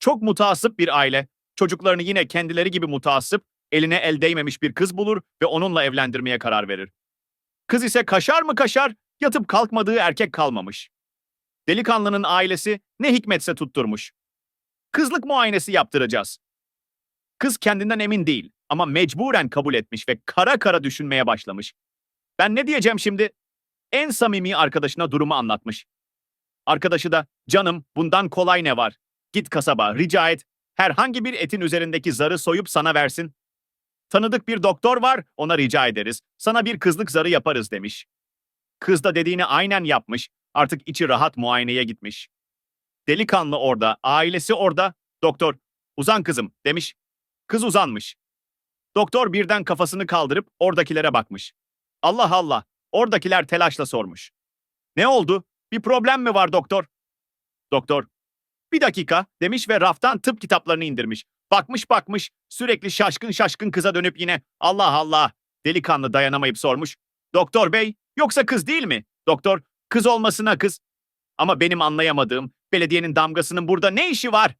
Çok mutasip bir aile, çocuklarını yine kendileri gibi mutasip, eline el değmemiş bir kız bulur ve onunla evlendirmeye karar verir. Kız ise kaşar mı kaşar, yatıp kalkmadığı erkek kalmamış. Delikanlının ailesi ne hikmetse tutturmuş. Kızlık muayenesi yaptıracağız. Kız kendinden emin değil ama mecburen kabul etmiş ve kara kara düşünmeye başlamış. Ben ne diyeceğim şimdi? En samimi arkadaşına durumu anlatmış. Arkadaşı da canım bundan kolay ne var? Git kasaba rica et. Herhangi bir etin üzerindeki zarı soyup sana versin. Tanıdık bir doktor var ona rica ederiz. Sana bir kızlık zarı yaparız demiş. Kız da dediğini aynen yapmış. Artık içi rahat muayeneye gitmiş. Delikanlı orada, ailesi orada. Doktor, uzan kızım demiş. Kız uzanmış. Doktor birden kafasını kaldırıp oradakilere bakmış. Allah Allah, oradakiler telaşla sormuş. Ne oldu? Bir problem mi var doktor? Doktor, bir dakika demiş ve raftan tıp kitaplarını indirmiş. Bakmış bakmış, sürekli şaşkın şaşkın kıza dönüp yine Allah Allah. Delikanlı dayanamayıp sormuş. Doktor bey, yoksa kız değil mi? Doktor, kız olmasına kız. Ama benim anlayamadığım belediyenin damgasının burada ne işi var?